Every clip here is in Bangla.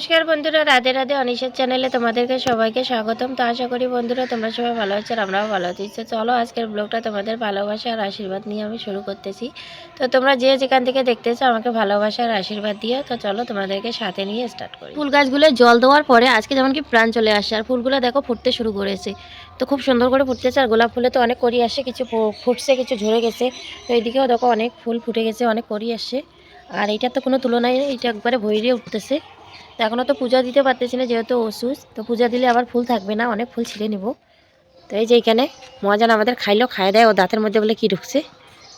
নমস্কার বন্ধুরা, রাধে রাধে অনিশের চ্যানেলে তোমাদেরকে সবাইকে স্বাগতম। তো আশা করি বন্ধুরা তোমরা সবাই ভালো আছো আমরাও ভালো আছি। তো চলো আজকের ব্লগটা তোমাদের ভালোবাসা আর আশীর্বাদ নিয়ে আমি শুরু করতেছি। তো তোমরা যে যেখান থেকে দেখতেছো আমাকে ভালোবাসা আর আশীর্বাদ দিও। তো চলো তোমাদেরকে সাথে নিয়ে স্টার্ট করি। ফুল গাছগুলো জল দেওয়ার পরে আজকে যেমন কি প্রাণ চলে আসে আর ফুলগুলো দেখো ফুটতে শুরু করেছে। তো খুব সুন্দর করে ফুটতেছে আর গোলাপ ফুলে তো অনেক করি আসে, কিছু ফুটছে, কিছু ঝরে গেছে। তো এইদিকেও দেখো অনেক ফুল ফুটে গেছে, অনেক করি আসে। আর এইটার তো কোনো তুলনায় এটা একবারে ভৈরিয়ে উঠতেছে। তো এখনও তো পূজা দিতে পারতেছি না, যেহেতু ওষুধ তো পূজা দিলে আবার ফুল থাকবে না, অনেক ফুল ছিঁড়ে নেব। তো এই যে এখানে মহাজন আমাদের খাইলো খাই দেয়, ও দাঁতের মধ্যে বলে কি ঢুকছে,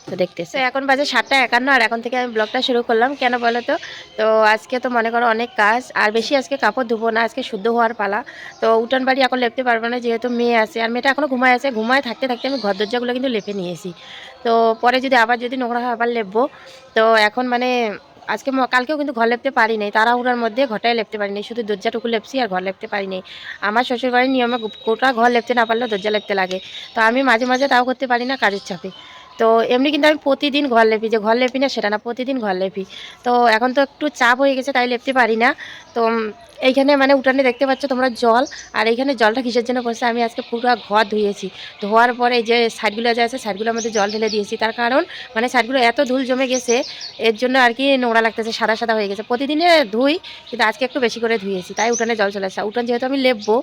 তো দেখতেছে। এখন বাজে সাতটা একান্ন, আর এখন থেকে আমি ব্লগটা শুরু করলাম। কেন বলো তো? তো আজকে তো মনে করো অনেক কাজ, আর বেশি আজকে কাপড় ধুবো না, আজকে শুদ্ধ হওয়ার পালা। তো উঠান বাড়ি এখন লেপতে পারব না, যেহেতু মেয়ে আছে, আর মেয়েটা এখনও ঘুমায় আছে। ঘুমায় থাকতে থাকতে আমি ঘর দরজাগুলো কিন্তু লেপে নিয়েছি। তো পরে যদি আবার যদি নোংরা হয়, আবার লেপবো। তো এখন মানে আজকে কালকেও কিন্তু ঘর লেপতে পারি নাই, তাড়াহুড়ার মধ্যে ঘটায় লেপতে পারি নাই, শুধু দরজাটুকু লেপছি আর ঘর লেপতে পারি নাই। আমার শ্বশুরবাড়ির নিয়মে কোটা গোটা ঘর লেপতে না পারলেও দরজা লেপতে লাগে। তো আমি মাঝে মাঝে তাও করতে পারি না কাজের চাপে। তো এমনি কিন্তু আমি প্রতিদিন ঘর লেপি, যে ঘর লেপি না সেটা না, প্রতিদিন ঘর লেপি। তো এখন তো একটু চাপ হয়ে গেছে, তাই লেপতে পারি না। তো এইখানে মানে উঠানে দেখতে পাচ্ছ তোমরা জল, আর এইখানে জলটা কিসের জন্য পড়ছে? আমি আজকে পুরো ঘর ধুয়েছি। ধোয়ার পরে যে সাইডগুলো যে আছে, সাইডগুলোর মধ্যে জল ঢেলে দিয়েছি। তার কারণ মানে সাইডগুলো এত ধুল জমে গেছে, এর জন্য আর কি নোংরা লাগতেছে, সাদা সাদা হয়ে গেছে। প্রতিদিনে ধুই, কিন্তু আজকে একটু বেশি করে ধুয়েছি, তাই উঠানে জল চলে আসছে উঠান যেহেতু আমি লেপবো,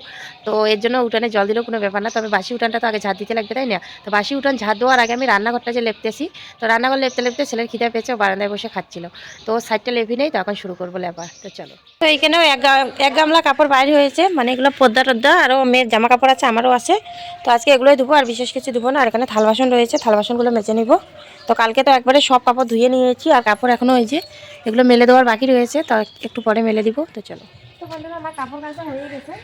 তো এর জন্য উঠানে জল দিলেও কোনো ব্যাপার না, তবে বাসি উঠানটা তো আগে ঝাড় দিতে লাগবে, তাই না? তো বাসি উঠান ঝাড় দেওয়ার আগে আমি রান্নাঘরটা যে লেপতেছি। তো রান্নাঘর লেপতে লেপতে ছেলের খিদে পেয়েছে বারান্দায় বসে খাচ্ছিল। তো সাইডটা লেপি নেই তখন শুরু করব লেপা তো চলো। তো এইখানেও এক এক গামলা কাপড় বাইরে হয়েছে মানে এগুলো পদ্মা টদ্দা আরও মেয়ের জামা কাপড় আছে আমারও আছে। তো আজকে এগুলোই ধুবো আর বিশেষ কিছু ধুবো না আর এখানে থাল বাসন রয়েছে থাল বাসনগুলো মেজে নিব। তো কালকে তো একবারে সব কাপড় ধুয়ে নিয়েছি আর কাপড় এখনও ওই যে এগুলো মেলে দেওয়ার বাকি রয়েছে তো একটু পরে মেলে দিব তো চলো। তো বন্ধুরা আমার কাপড় কাচা হয়ে গেছে।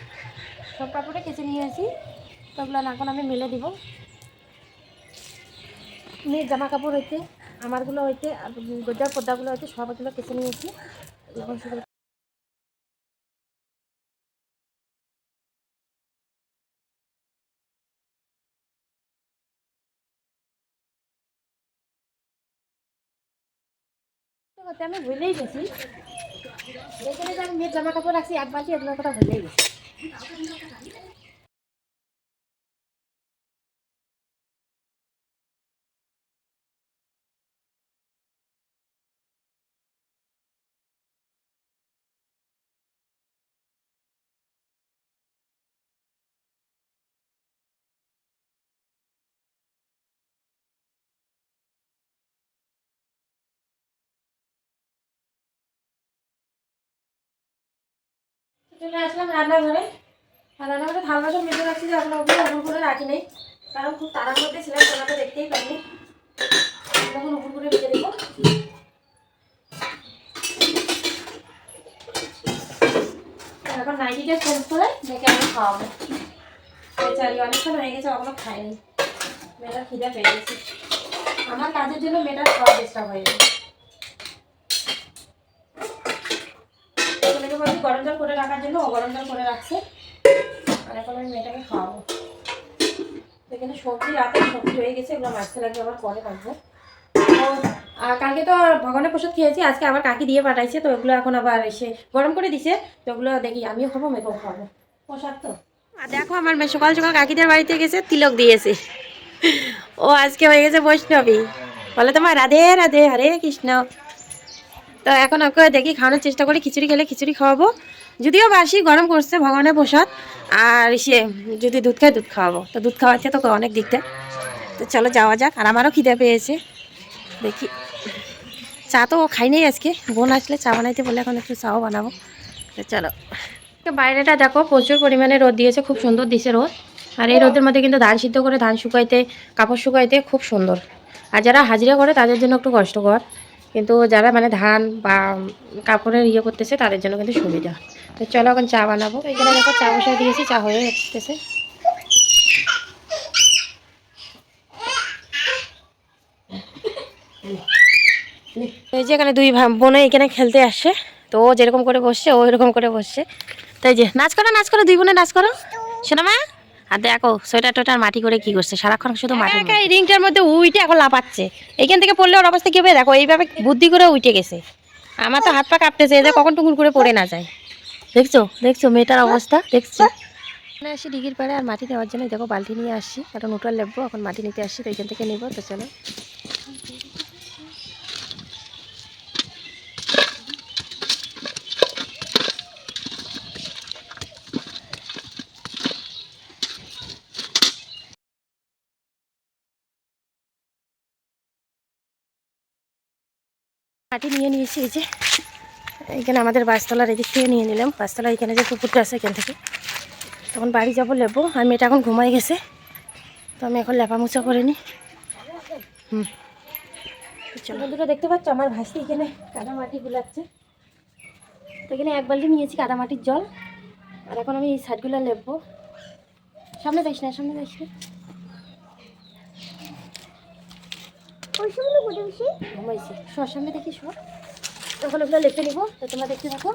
সব কাপড়ে কেচে নিয়েছি তো ওগুলো এখন আমি মেলে দিব। মেয়ের জামা কাপড় হইতে, আমারগুলো আর গোজার পর্দাগুলো হইতে, সবগুলো কেচে নিয়েছি। এখন করতে আমি ভুলেই গেছি। এখানে আমি মেয়ের জামা কাপড় রাখছি এক বালতি এগুলোর কথা ভুলেই গেছি। চলে আসলাম রান্নাঘরে। আর রান্নাঘরে থাল বাসন মেজে রাখছি যে আপনার ওগুলো উপর করে রাখি নেই। কারণ খুব তাড়ার মধ্যে ছিলাম তোমরা দেখতেই পাইনি। তখন উপর করে রেখে দেবো এখন নাইটিটা চেঞ্জ করে দেখে আমি খাওয়াবো। বেচারি অনেকক্ষণ হয়ে গেছে এখনও খাইনি মেয়েটার খিদে পেয়ে গেছে। আমার কাজের জন্য মেয়েটার খাওয়া ডিস্টার্ব হয়ে যায় গরম জল করে রাখার জন্য ও গরম জল করে রাখছে। আর এখন আমি মেয়েটাকে খাওয়াবো। এখানে সবজি রাতে সবজি হয়ে গেছে, এগুলো মাছতে লাগবে, আবার পরে রাখব আর কালকে তো ভগবানের প্রসাদ খেয়েছি, আজকে আবার কাকি দিয়ে পাঠাইছে, তো ওগুলো এখন আবার এসে গরম করে দিছে, তো ওগুলো দেখি, আমিও খাব, মেয়েকেও খাব প্রসাদ তো। আর দেখো আমার মেয়ে সকাল সকাল কাকিদের বাড়িতে গেছে, তিলক দিয়েছে। ও আজকে হয়ে গেছে বৈষ্ণবী। বলে তোমার রাধে রাধে, হরে কৃষ্ণ। তো এখন ওকে দেখি খাওয়ানোর চেষ্টা করি, খিচুড়ি খেলে খিচুড়ি খাওয়াবো। যদিও বাসি গরম করছে ভগবানের প্রসাদ, আর সে যদি দুধ খায় দুধ খাওয়াবো। তো দুধ খাওয়াচ্ছে তো অনেক দিকটা তো চলো যাওয়া যাক, আর আমারও খিদে পেয়েছে। দেখি। চা তো ও খাই নেই আজকে, বোন আসলে চা বানাইতে বলে এখন একটু চাও বানাবো। তো চলো। বাইরেটা দেখো, প্রচুর পরিমাণে রোদ দিয়েছে, খুব সুন্দর দিছে রোদ। আর এই রোদের মধ্যে কিন্তু ধান সিদ্ধ করে, ধান শুকাইতে, কাপড় শুকাইতে খুব সুন্দর। আর যারা হাজিরা করে, তাদের জন্য একটু কষ্টকর। কিন্তু যারা মানে ধান বা কাপড়ের ইয়ে করতেছে, তাদের জন্য কিন্তু সুবিধা। তো চলো এখন চা বানাবো। এখানে দেখো চা বসায় দিয়েছি, চা হয়ে আসতেছে এই যে এখানে দুই বোনে এখানে খেলতে আসছে তো ও যেরকম করে বসছে, ও এরকম করে বসছে। তাই যে, নাচ করো নাচ করো, দুই বোনে নাচ করো। শোনো মা। আর দেখো সোয়েটার টোয়েটার মাটি করে কি করছে? সারাক্ষণ শুধু মাটি এই রিংটার মধ্যে উইটে এখন লাপাচ্ছে এখান থেকে পড়লে ওর অবস্থা কি হবে? দেখো এইভাবে বুদ্ধি করে উইটে গেছে। আমার তো হাত পা কাঁপতেছে এদের কখন টুকুর করে পড়ে না যায়। দেখছ? দেখছ মেয়েটার অবস্থা? দেখছ? এখানে আসি ডিগির পাড়ে আর মাটি নেওয়ার জন্য দেখো বালতি নিয়ে আসি। কারণ উঠার লেবো এখন মাটি নিতে আসি তো এখান থেকে নেব তো চলো। মাটি নিয়ে নিয়েছি, এই যে। এখানে আমাদের বাসতলার এদিক থেকে নিয়ে নিলাম। বাসতলার এখানে যে পুকুরটা আছে এখান থেকে। তখন বাড়ি যাব লেবো। আর মেয়েটা এখন ঘুমাই গেছে। তো আমি এখন লেপা মুছা করে নিই। হুম। বন্ধুরা, দেখতে পাচ্ছ আমার ভাসি এখানে কাদা মাটি গুলাচ্ছে। তো এখানে এক বালতি নিয়েছি কাদা মাটির জল। আর এখন আমি এই সাইডগুলো লেপবো। সামনে যাইস না, সামনে না। ঘুমাইছি। সর সামনে দেখি সব তখন ওগুলো লিখে নিবো। তো তোমরা দেখতে থাকো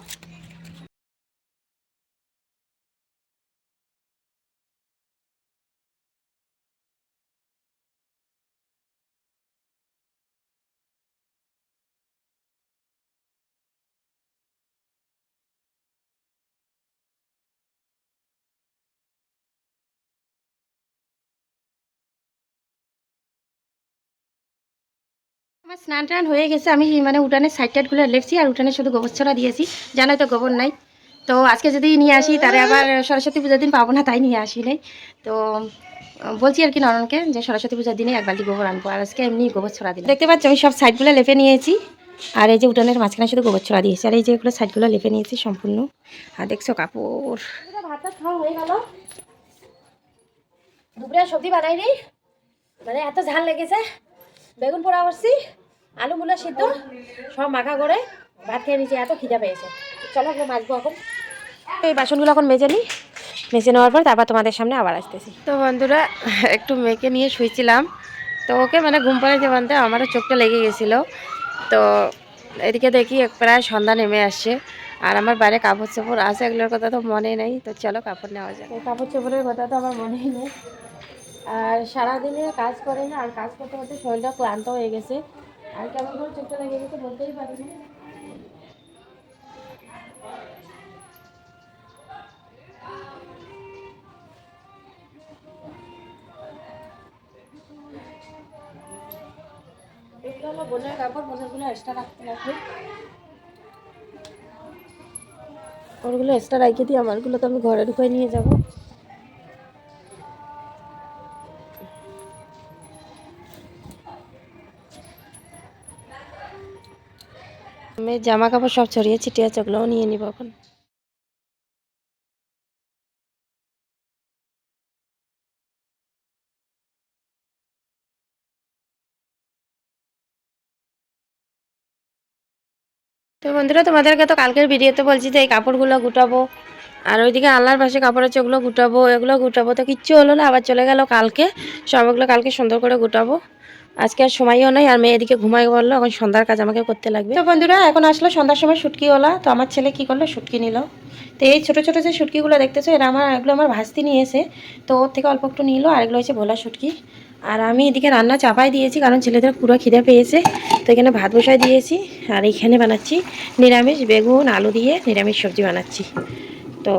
আমার স্নান টান হয়ে গেছে, আমি মানে উঠানের সাইড টাইডগুলো লেপছি আর উঠানে শুধু গোবর ছড়া দিয়েছি জানোই তো গোবর নাই। তো আজকে যদি নিয়ে আসি তারে আবার সরস্বতী পূজার দিন পাবো না, তাই নিয়ে আসি নাই তো বলছি আর কি নরনকে যে সরস্বতী পূজার দিনে এক বালতি গোবর আনব, আর আজকে এমনি গোবর ছড়া দিই দেখতে পাচ্ছ, আমি সব সাইডগুলো লেপে নিয়েছি, আর এই যে উঠানের মাঝখানে শুধু গোবর ছড়া দিয়েছি, আর এই যে এগুলো সাইডগুলো লেপে নিয়েছি সম্পূর্ণ। আর দেখছ কাপড়। হয়ে দুপুরে সবজি বানাই নেই মানে এত ঝাল লেগেছে। বেগুন পোড়া করছি আলু মূলা সিদ্ধ সব মাখা করে ভাত খেয়ে নিচে এত খিদা পেয়েছে। চলো আমরা মাছবো এখন। এই বাসনগুলো এখন মেজে নিই। মেজে নেওয়ার পর তারপর তোমাদের সামনে আবার আসতেছি। তো বন্ধুরা একটু মেয়েকে নিয়ে শুয়েছিলাম তো ওকে মানে ঘুম পাড়াইতে বানতে আমারও চোখটা লেগে গেছিল। তো এদিকে দেখি প্রায় সন্ধ্যা নেমে আসছে। আর আমার বাইরে কাপড় চোপড় আছে এগুলোর কথা তো মনে নেই। তো চলো কাপড় নেওয়া যায় কাপড় চোপড়ের কথা তো আমার মনেই নেই। আর সারাদিনে কাজ করে না আর কাজ করতে করতে শরীরটা ক্লান্ত হয়ে গেছে। আর কেমন করে চোখটা লেগে গেছে বলতেই পারি না এগুলো আমার বোনের কাপড় বোনেরগুলো এক্সট্রা রাখতে লাগবে। ওরগুলো এক্সট্রা রাখিয়ে দিই আমারগুলো তো আমি ঘরে ঢুকে নিয়ে যাব। আমি জামা কাপড় সব ছড়িয়ে ছিটিয়ে আছে নিয়ে নিব এখন। তো বন্ধুরা, তোমাদেরকে তো কালকের ভিডিওতে বলছি যে এই কাপড়গুলো গুটাবো, আর ওইদিকে আল্লাহর পাশে কাপড় আছে ওগুলো গুটাবো, এগুলো গুটাবো, তো কিচ্ছু হলো না, আবার চলে গেল কালকে। সবগুলো কালকে সুন্দর করে গুটাবো। আজকে আর সময়ও নাই, আর মেয়ে এদিকে ঘুমাই বলল, এখন সন্ধ্যার কাজ আমাকে করতে লাগবে। তো বন্ধুরা, এখন আসলো সন্ধ্যার সময় শুটকি ওলা, তো আমার ছেলে কি করল? শুটকি নিল। তো এই ছোটো ছোটো যে শুটকিগুলো দেখতেছো, এরা আমার, এগুলো আমার ভাস্তি নিয়েছে। তো ওর থেকে অল্প একটু নিল, আর এগুলো হচ্ছে ভোলা শুটকি। আর আমি এদিকে রান্না চাপাই দিয়েছি, কারণ ছেলেদের পুরো খিদে পেয়েছে। তো এখানে ভাত বসাই দিয়েছি, আর এখানে বানাচ্ছি নিরামিষ, বেগুন, আলু দিয়ে নিরামিষ সবজি বানাচ্ছি। তো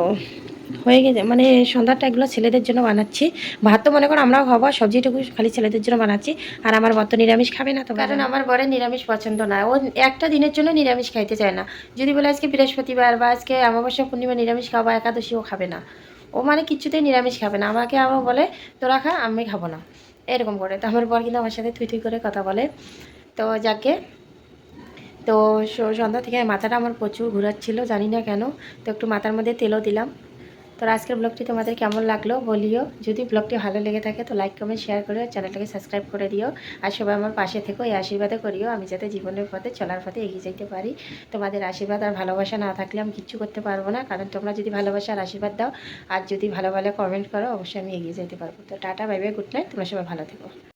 হয়ে গেছে। মানে সন্ধ্যাটা এগুলো ছেলেদের জন্য বানাচ্ছি। ভাত তো মনে করো আমরাও খাব সবজিটুকু খালি ছেলেদের জন্য বানাচ্ছি। আর আমার বর তো নিরামিষ খাবে না তো কারণ আমার বরের নিরামিষ পছন্দ না। ও একটা দিনের জন্য নিরামিষ খাইতে চায় না। যদি বলে আজকে বৃহস্পতিবার বা আজকে অমাবস্যা পূর্ণিমা নিরামিষ খাব একাদশী ও খাবে না। ও মানে কিছুতেই নিরামিষ খাবে না। আমাকে আবার বলে তোরা খা আমি খাব না। এরকম করে। তো আমার বর কিন্তু আমার সাথে থুই থুই করে কথা বলে। তো যাকে তো সন্ধ্যা থেকে মাথাটা আমার প্রচুর ঘোরাচ্ছিল জানি না কেন। তো একটু মাথার মধ্যে তেলও দিলাম। তো আজকের ব্লগটি তোমাদের কেমন লাগল বলিও। যদি ব্লগটি ভালো লেগে থাকে তো লাইক কমেন্ট শেয়ার করে চ্যানেলটাকে সাবস্ক্রাইব করে দিও। আর সবাই আমার পাশে থেকো, এই আশীর্বাদে করিও। আমি যাতে জীবনের পথে, চলার পথে এগিয়ে যেতে পারি। তোমাদের আশীর্বাদ আর ভালোবাসা না থাকলে আমি কিচ্ছু করতে পারব না। কারণ তোমরা যদি ভালোবাসা আর আশীর্বাদ দাও, আর যদি ভালো ভালো কমেন্ট করো, অবশ্যই আমি এগিয়ে যেতে পারব। তো টাটা বাই গুড নাইট তোমরা সবাই ভালো থেকো।